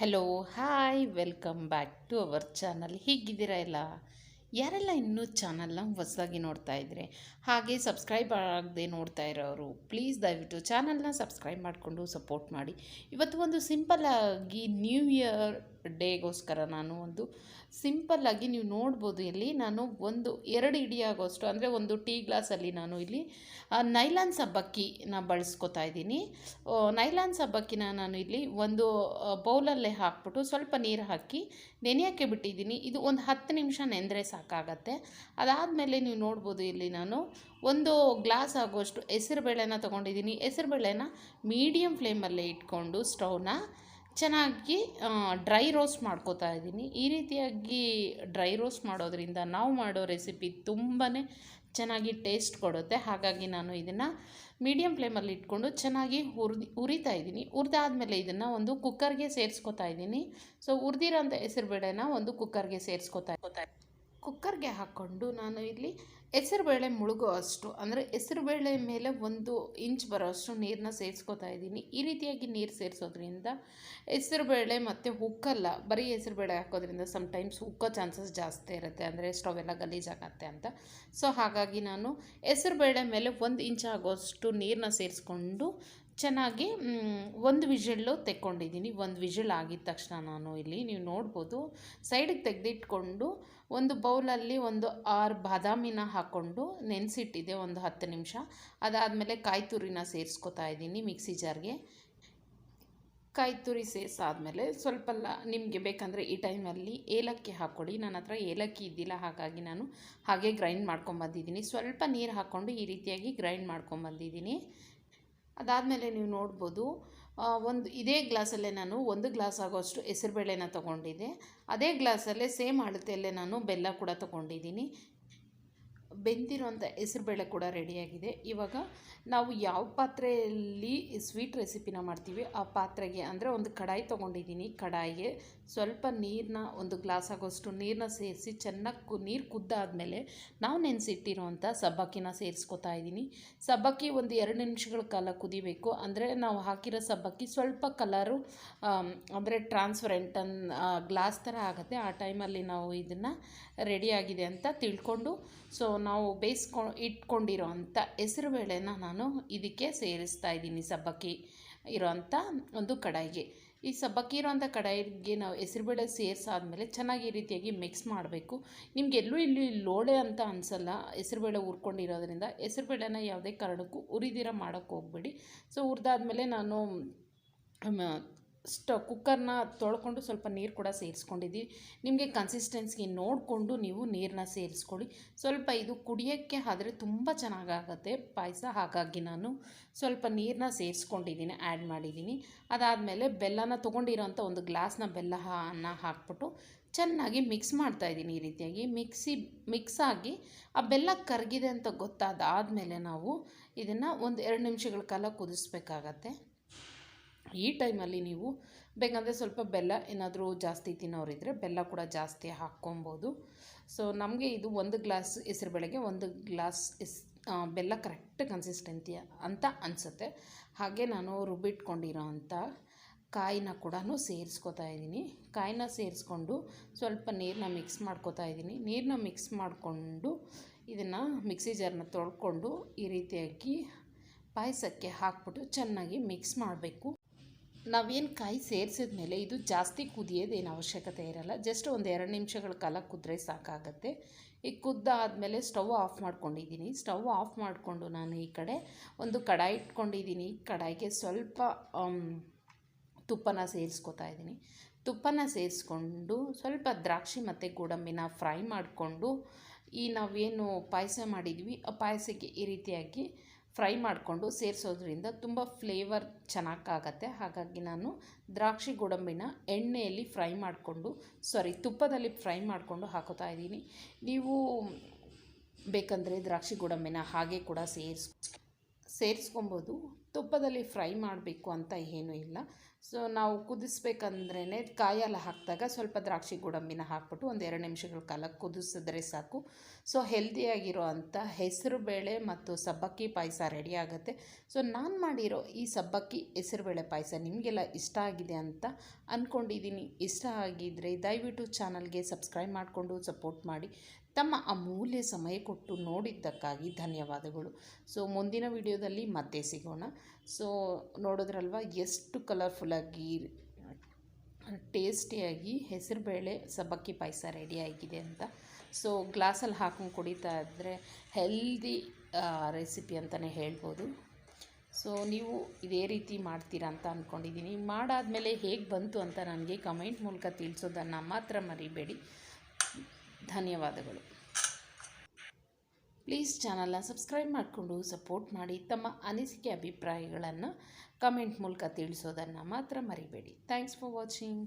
Hello hi welcome back to our channel ಹೀಗಿದ್ದೀರಾ ಎಲ್ಲ? ಯಾರೆಲ್ಲ ಇನ್ನೂ ಚಾನಲ್ನ ಹೊಸದಾಗಿ ನೋಡ್ತಾ ಇದ್ರೆ, ಹಾಗೆ ಸಬ್ಸ್ಕ್ರೈಬ್ ಆಗದೆ ನೋಡ್ತಾ ಇರೋರು ಪ್ಲೀಸ್ ದಯವಿಟ್ಟು ಚಾನಲ್ನ ಸಬ್ಸ್ಕ್ರೈಬ್ ಮಾಡಿಕೊಂಡು ಸಪೋರ್ಟ್ ಮಾಡಿ. ಇವತ್ತು ಒಂದು ಸಿಂಪಲ್ ಆಗಿ ನ್ಯೂ ಇಯರ್ ಡೇಗೋಸ್ಕರ ನಾನು ಒಂದು ಸಿಂಪಲ್ಲಾಗಿ ನೀವು ನೋಡ್ಬೋದು ಇಲ್ಲಿ ನಾನು ಒಂದು ಎರಡು ಇಡಿಯಾಗೋಷ್ಟು ಅಂದರೆ ಒಂದು ಟೀ ಗ್ಲಾಸಲ್ಲಿ ನಾನು ಇಲ್ಲಿ ನೈಲಾನ್ ಸಬ್ಬಕ್ಕಿನ ಬಳಸ್ಕೊತಾ ಇದ್ದೀನಿ. ನೈಲಾನ್ ಸಬ್ಬಕ್ಕಿನ ನಾನು ಇಲ್ಲಿ ಒಂದು ಬೌಲಲ್ಲೇ ಹಾಕ್ಬಿಟ್ಟು ಸ್ವಲ್ಪ ನೀರು ಹಾಕಿ ನೆನೆಯೋಕ್ಕೆ ಬಿಟ್ಟಿದ್ದೀನಿ. ಇದು ಒಂದು ಹತ್ತು ನಿಮಿಷ ನೆಂದರೆ ಸಾಕಾಗತ್ತೆ. ಅದಾದಮೇಲೆ ನೀವು ನೋಡ್ಬೋದು ಇಲ್ಲಿ ನಾನು ಒಂದು ಗ್ಲಾಸ್ ಆಗುವಷ್ಟು ಹೆಸರುಬೇಳೆನ ತೊಗೊಂಡಿದ್ದೀನಿ. ಹೆಸರುಬೇಳೆನ ಮೀಡಿಯಮ್ ಫ್ಲೇಮಲ್ಲೇ ಇಟ್ಕೊಂಡು ಸ್ಟವ್ನ ಚೆನ್ನಾಗಿ ಡ್ರೈ ರೋಸ್ಟ್ ಮಾಡ್ಕೋತಾ ಇದ್ದೀನಿ. ಈ ರೀತಿಯಾಗಿ ಡ್ರೈ ರೋಸ್ಟ್ ಮಾಡೋದ್ರಿಂದ ನಾವು ಮಾಡೋ ರೆಸಿಪಿ ತುಂಬಾ ಚೆನ್ನಾಗಿ ಟೇಸ್ಟ್ ಕೊಡುತ್ತೆ. ಹಾಗಾಗಿ ನಾನು ಇದನ್ನು ಮೀಡಿಯಮ್ ಫ್ಲೇಮಲ್ಲಿ ಇಟ್ಕೊಂಡು ಚೆನ್ನಾಗಿ ಹುರಿದು, ಹುರಿತಾ ಇದ್ದೀನಿ. ಹುರಿದಾದ್ಮೇಲೆ ಇದನ್ನು ಒಂದು ಕುಕ್ಕರ್ಗೆ ಸೇರಿಸ್ಕೊತಾ ಇದ್ದೀನಿ. ಸೊ ಹುರಿದಿರೋಂಥ ಹೆಸರುಬೇಳೆನ ಒಂದು ಕುಕ್ಕರ್ಗೆ ಸೇರಿಸ್ಕೊತಾ ಕುಕ್ಕರ್ಗೆ ಹಾಕ್ಕೊಂಡು ನಾನು ಇಲ್ಲಿ ಹೆಸರುಬೇಳೆ ಮುಳುಗೋ ಅಷ್ಟು. ಅಂದರೆ ಹೆಸರುಬೇಳೆ ಮೇಲೆ ಒಂದು ಇಂಚ್ ಬರೋ ಅಷ್ಟು ನೀರನ್ನ ಸೇರಿಸ್ಕೊತಾ ಇದ್ದೀನಿ. ಈ ರೀತಿಯಾಗಿ ನೀರು ಸೇರಿಸೋದ್ರಿಂದ ಹೆಸರುಬೇಳೆ ಮತ್ತು ಉಕ್ಕಲ್ಲ, ಬರೀ ಹೆಸರುಬೇಳೆ ಹಾಕೋದ್ರಿಂದ ಸಮ್ಟೈಮ್ಸ್ ಉಕ್ಕೋ ಚಾನ್ಸಸ್ ಜಾಸ್ತಿ ಇರುತ್ತೆ. ಅಂದರೆ ಸ್ಟವ್ ಎಲ್ಲ ಗಲೀಜಾಗತ್ತೆ ಅಂತ. ಸೊ ಹಾಗಾಗಿ ನಾನು ಹೆಸರುಬೇಳೆ ಮೇಲೆ ಒಂದು ಇಂಚ್ ಆಗೋಷ್ಟು ನೀರನ್ನ ಸೇರಿಸ್ಕೊಂಡು ಚೆನ್ನಾಗಿ ಒಂದು ವಿಷಲ್ಲು ತೆಕ್ಕೊಂಡಿದ್ದೀನಿ. ಒಂದು ವಿಷಲ್ ಆಗಿದ ತಕ್ಷಣ ನಾನು ಇಲ್ಲಿ. ನೀವು ನೋಡ್ಬೋದು ಸೈಡಿಗೆ ತೆಗೆದಿಟ್ಕೊಂಡು ಒಂದು ಬೌಲಲ್ಲಿ ಒಂದು ಆರು ಬಾದಾಮಿನ ಹಾಕ್ಕೊಂಡು ನೆನೆಸಿಟ್ಟಿದೆ ಒಂದು ಹತ್ತು ನಿಮಿಷ. ಅದಾದಮೇಲೆ ಕಾಯಿ ತುರಿನ ಸೇರಿಸ್ಕೊತಾ ಇದ್ದೀನಿ ಮಿಕ್ಸಿ ಜಾರ್ಗೆ. ಕಾಯಿ ತುರಿ ಸೇರಿಸಾದ್ಮೇಲೆ ಸ್ವಲ್ಪ ನಿಮಗೆ ಬೇಕಂದರೆ ಈ ಟೈಮಲ್ಲಿ ಏಲಕ್ಕಿ ಹಾಕ್ಕೊಳ್ಳಿ ನನ್ನ ಹತ್ರ ಏಲಕ್ಕಿ ಇದ್ದಿಲ್ಲ, ಹಾಗಾಗಿ ನಾನು ಹಾಗೆ ಗ್ರೈಂಡ್ ಮಾಡ್ಕೊಂಬಂದಿದ್ದೀನಿ. ಸ್ವಲ್ಪ ನೀರು ಹಾಕ್ಕೊಂಡು ಈ ರೀತಿಯಾಗಿ ಗ್ರೈಂಡ್ ಮಾಡ್ಕೊಂಬಂದಿದ್ದೀನಿ. ಅದಾದಮೇಲೆ ನೀವು ನೋಡ್ಬೋದು ಒಂದು ಇದೇ ಗ್ಲಾಸಲ್ಲೇ ನಾನು ಒಂದು ಗ್ಲಾಸ್ ಆಗೋಷ್ಟು ಹೆಸರುಬೇಳೆನ ತೊಗೊಂಡಿದ್ದೆ. ಅದೇ ಗ್ಲಾಸಲ್ಲೇ ಸೇಮ್ ಅಳತೆಯಲ್ಲೇ ನಾನು ಬೆಲ್ಲ ಕೂಡ ತೊಗೊಂಡಿದ್ದೀನಿ. ಬೆಂದಿರೋಂಥ ಹೆಸರುಬೇಳೆ ಕೂಡ ರೆಡಿಯಾಗಿದೆ. ಇವಾಗ ನಾವು ಯಾವ ಪಾತ್ರೆಯಲ್ಲಿ ಸ್ವೀಟ್ ರೆಸಿಪಿನ ಮಾಡ್ತೀವಿ, ಆ ಪಾತ್ರೆಗೆ ಅಂದರೆ ಒಂದು ಕಡಾಯಿ ತೊಗೊಂಡಿದ್ದೀನಿ. ಕಡಾಯಿಗೆ ಸ್ವಲ್ಪ ನೀರನ್ನ ಒಂದು ಗ್ಲಾಸ್ ಆಗೋಷ್ಟು ನೀರನ್ನ ಸೇರಿಸಿ ಚೆನ್ನಾಗಿ ಕು ನೀರು ಕುದ್ದಾದಮೇಲೆ ನಾವು ನೆನೆಸಿಟ್ಟಿರೋಂಥ ಸಬ್ಬಕ್ಕಿನ ಸೇರಿಸ್ಕೊತಾ ಇದ್ದೀನಿ. ಸಬ್ಬಕ್ಕಿ ಒಂದು ಎರಡು ನಿಮಿಷಗಳ ಕಾಲ ಕುದಿಬೇಕು. ಅಂದರೆ ನಾವು ಹಾಕಿರೋ ಸಬ್ಬಕ್ಕಿ ಸ್ವಲ್ಪ ಕಲರು ಅಂದರೆ ಟ್ರಾನ್ಸ್ಪರೆಂಟ್ ಅನ್ ಗ್ಲಾಸ್ ಥರ ಆಗುತ್ತೆ. ಆ ಟೈಮಲ್ಲಿ ನಾವು ಇದನ್ನು ರೆಡಿಯಾಗಿದೆ ಅಂತ ತಿಳ್ಕೊಂಡು ಸೊ ನಾವು ಬೇಯಿಸ್ಕೊ ಇಟ್ಕೊಂಡಿರೋ ಅಂಥ ಹೆಸರುಬೇಳೆನ ನಾನು ಇದಕ್ಕೆ ಸೇರಿಸ್ತಾ ಇದ್ದೀನಿ ಸಬ್ಬಕ್ಕಿ. ಇರೋಂಥ ಒಂದು ಕಡಾಯಿಗೆ. ಈ ಸಬ್ಬಕ್ಕಿ ಇರೋಂಥ ಕಡಾಯಿಗೆ ನಾವು ಹೆಸರುಬೇಳೆ ಸೇರಿಸಾದ್ಮೇಲೆ ಚೆನ್ನಾಗಿ ಈ ರೀತಿಯಾಗಿ ಮಿಕ್ಸ್ ಮಾಡಬೇಕು. ನಿಮ್ಗೆ ಎಲ್ಲೂ ಇಲ್ಲಿ ಲೋಳೆ ಅಂತ ಅನಿಸಲ್ಲ, ಹೆಸರುಬೇಳೆ ಹುರ್ಕೊಂಡಿರೋದ್ರಿಂದ. ಹೆಸರುಬೇಳೆನ ಯಾವುದೇ ಕಾರಣಕ್ಕೂ ಉರಿದಿರ ಮಾಡೋಕ್ಕೆ ಹೋಗ್ಬೇಡಿ. ಸೊ ಹುರಿದಾದ್ಮೇಲೆ ನಾನು ಸ್ಟ ಕುಕ್ಕರ್ನ ತೊಳ್ಕೊಂಡು ಸ್ವಲ್ಪ ನೀರು ಕೂಡ ಸೇರಿಸ್ಕೊಂಡಿದ್ದೀವಿ ನಿಮಗೆ ಕನ್ಸಿಸ್ಟೆನ್ಸಿಗೆ ನೋಡಿಕೊಂಡು ನೀವು ನೀರನ್ನ ಸೇರಿಸ್ಕೊಳ್ಳಿ. ಸ್ವಲ್ಪ ಇದು ಕುಡಿಯೋಕ್ಕೆ ಆದರೆ ತುಂಬ ಚೆನ್ನಾಗಾಗತ್ತೆ. ಪಾಯಸ ಹಾಗಾಗಿ ನಾನು ಸ್ವಲ್ಪ ನೀರನ್ನ ಸೇರಿಸ್ಕೊಂಡಿದ್ದೀನಿ ಆ್ಯಡ್ ಮಾಡಿದ್ದೀನಿ. ಅದಾದಮೇಲೆ ಬೆಲ್ಲನ ತೊಗೊಂಡಿರೋಂಥ ಒಂದು ಗ್ಲಾಸ್ನ ಬೆಲ್ಲನ ಹಾಕ್ಬಿಟ್ಟು ಚೆನ್ನಾಗಿ ಮಿಕ್ಸ್ ಮಾಡ್ತಾಯಿದ್ದೀನಿ ಈ ರೀತಿಯಾಗಿ. ಮಿಕ್ಸಿ ಮಿಕ್ಸ್ ಆಗಿ ಆ ಬೆಲ್ಲ ಕರಗಿದೆ ಅಂತ ಗೊತ್ತಾದ ಆದಮೇಲೆ ನಾವು ಇದನ್ನು ಒಂದು ಎರಡು ನಿಮಿಷಗಳ ಕಾಲ ಕುದಿಸ್ಬೇಕಾಗತ್ತೆ. ಈ ಟೈಮಲ್ಲಿ ನೀವು ಬೇಕಂದರೆ ಸ್ವಲ್ಪ ಬೆಲ್ಲ ಏನಾದರೂ ಜಾಸ್ತಿ ತಿನ್ನೋರಿದ್ದರೆ ಬೆಲ್ಲ ಕೂಡ ಜಾಸ್ತಿ ಹಾಕ್ಕೊಬೋದು. ಸೊ ನಮಗೆ ಇದು ಒಂದು ಗ್ಲಾಸ್ ಹೆಸರುಬೇಳೆಗೆ ಒಂದು ಗ್ಲಾಸ್ ಎಸ್ ಬೆಲ್ಲ ಕರೆಕ್ಟ್ ಕನ್ಸಿಸ್ಟೆನ್ಸಿ ಅಂತ ಅನಿಸುತ್ತೆ. ಹಾಗೆ ನಾನು ರುಬ್ಬಿಟ್ಕೊಂಡಿರೋ ಅಂಥ ಕಾಯಿನ ಕೂಡ ಸೇರಿಸ್ಕೊತಾ ಇದ್ದೀನಿ. ಕಾಯಿನ ಸೇರಿಸ್ಕೊಂಡು ಸ್ವಲ್ಪ ನೀರನ್ನ ಮಿಕ್ಸ್ ಮಾಡ್ಕೊತಾ ಇದ್ದೀನಿ. ನೀರನ್ನ ಮಿಕ್ಸ್ ಮಾಡಿಕೊಂಡು ಇದನ್ನು ಮಿಕ್ಸಿ ಜಾರ್ನ ತೊಳ್ಕೊಂಡು ಈ ರೀತಿಯಾಗಿ ಪಾಯಸಕ್ಕೆ ಹಾಕ್ಬಿಟ್ಟು ಚೆನ್ನಾಗಿ ಮಿಕ್ಸ್ ಮಾಡಬೇಕು. ನಾವೇನು ಕಾಯಿ ಸೇರಿಸಿದ ಮೇಲೆ ಇದು ಜಾಸ್ತಿ ಕುದಿಯೋದೇನು ಅವಶ್ಯಕತೆ ಇರಲ್ಲ. ಜಸ್ಟ್ ಒಂದು ಎರಡು ನಿಮಿಷಗಳ ಕಾಲ ಕುದ್ರೆ ಸಾಕಾಗತ್ತೆ. ಈ ಕುದ್ದಾದಮೇಲೆ ಸ್ಟವ್ ಆಫ್ ಮಾಡ್ಕೊಂಡಿದ್ದೀನಿ. ಸ್ಟವ್ ಆಫ್ ಮಾಡಿಕೊಂಡು ನಾನು ಈ ಕಡೆ ಒಂದು ಕಡಾಯಿ ಇಟ್ಕೊಂಡಿದ್ದೀನಿ. ಕಡಾಯಿಗೆ ಸ್ವಲ್ಪ ಆಮ್, ತುಪ್ಪನ ಸೇರಿಸ್ಕೊತಾ ಇದ್ದೀನಿ. ತುಪ್ಪನ ಸೇರಿಸ್ಕೊಂಡು ಸ್ವಲ್ಪ ದ್ರಾಕ್ಷಿ ಮತ್ತು ಗೋಡಂಬಿನ ಫ್ರೈ ಮಾಡಿಕೊಂಡು ಈ ನಾವೇನು ಪಾಯಸ ಮಾಡಿದ್ವಿ ಆ ಪಾಯಸಕ್ಕೆ ಈ ರೀತಿಯಾಗಿ ಫ್ರೈ ಮಾಡಿಕೊಂಡು ಸೇರಿಸೋದ್ರಿಂದ ತುಂಬ ಫ್ಲೇವರ್ ಚೆನ್ನಾಗಾಗತ್ತೆ. ಹಾಗಾಗಿ ನಾನು ದ್ರಾಕ್ಷಿ ಗೋಡಂಬಿನ ಎಣ್ಣೆಯಲ್ಲಿ ಫ್ರೈ ಮಾಡಿಕೊಂಡು, ಸಾರಿ, ತುಪ್ಪದಲ್ಲಿ ಫ್ರೈ ಮಾಡಿಕೊಂಡು ಹಾಕೋತಾ ಇದ್ದೀನಿ. ನೀವು ಬೇಕಂದರೆ ದ್ರಾಕ್ಷಿ ಗೋಡಂಬಿನ ಹಾಗೆ ಕೂಡ ಸೇರಿಸ್, ಸೇರಿಸ್ಕೊಬೋದು. ತುಪ್ಪದಲ್ಲಿ ಫ್ರೈ ಮಾಡಬೇಕು ಅಂತ ಏನೂ ಇಲ್ಲ. ಸೊ ನಾವು ಕುದಿಸ್ಬೇಕಂದ್ರೇ ಕಾಯೆಲ್ಲ ಹಾಕಿದಾಗ ಸ್ವಲ್ಪ ದ್ರಾಕ್ಷಿ ಗೋಡಂಬಿನ ಹಾಕ್ಬಿಟ್ಟು ಒಂದು ಎರಡು ನಿಮಿಷಗಳ ಕಾಲ ಕುದಿಸಿದ್ರೆ ಸಾಕು. ಸೊ ಹೆಲ್ದಿಯಾಗಿರೋ ಅಂಥ ಹೆಸರು ಬೇಳೆ ಮತ್ತು ಸಬ್ಬಕ್ಕಿ ಪಾಯಸ ರೆಡಿ ಆಗುತ್ತೆ. ಸೊ ನಾನು ಮಾಡಿರೋ ಈ ಸಬ್ಬಕ್ಕಿ ಹೆಸರುಬೇಳೆ ಪಾಯಸ ನಿಮಗೆಲ್ಲ ಇಷ್ಟ ಆಗಿದೆ ಅಂತ ಅಂದ್ಕೊಂಡಿದ್ದೀನಿ ಇಷ್ಟ ಆಗಿದ್ದರೆ ದಯವಿಟ್ಟು ಚಾನಲ್ಗೆ ಸಬ್ಸ್ಕ್ರೈಬ್ ಮಾಡಿಕೊಂಡು ಸಪೋರ್ಟ್ ಮಾಡಿ. ತಮ್ಮ ಅಮೂಲ್ಯ ಸಮಯ ಕೊಟ್ಟು ನೋಡಿದ್ದಕ್ಕಾಗಿ ಧನ್ಯವಾದಗಳು. ಸೊ ಮುಂದಿನ ವಿಡಿಯೋದಲ್ಲಿ ಮತ್ತೆ ಸಿಗೋಣ. ಸೊ ನೋಡಿದ್ರಲ್ವ, ಎಷ್ಟು ಕಲರ್ಫುಲ್ಲಾಗಿ ಟೇಸ್ಟಿಯಾಗಿ ಹೆಸರುಬೇಳೆ ಸಬ್ಬಕ್ಕಿ ಪಾಯಸ ರೆಡಿಯಾಗಿದೆ ಅಂತ. ಸೊ ಗ್ಲಾಸಲ್ಲಿ ಹಾಕೊಂಡು ಕುಡಿತಾ ಇದ್ದರೆ ಹೆಲ್ದಿ ರೆಸಿಪಿ ಅಂತಲೇ ಹೇಳ್ಬೋದು. ಸೊ ನೀವು ಇದೇ ರೀತಿ ಮಾಡ್ತೀರಾ ಅಂತ ಅಂದ್ಕೊಂಡಿದ್ದೀನಿ ಮಾಡಾದಮೇಲೆ ಹೇಗೆ ಬಂತು ಅಂತ ನನಗೆ ಕಮೆಂಟ್ ಮೂಲಕ ತಿಳಿಸೋದನ್ನು ಮಾತ್ರ ಮರಿಬೇಡಿ. ಧನ್ಯವಾದಗಳು. ಪ್ಲೀಸ್ ಚಾನಲ್ನ ಸಬ್ಸ್ಕ್ರೈಬ್ ಮಾಡಿಕೊಂಡು ಸಪೋರ್ಟ್ ಮಾಡಿ ತಮ್ಮ ಅನಿಸಿಕೆ ಅಭಿಪ್ರಾಯಗಳನ್ನು ಕಮೆಂಟ್ ಮೂಲಕ ತಿಳಿಸೋದನ್ನು ಮಾತ್ರ ಮರಿಬೇಡಿ. Thanks for watching.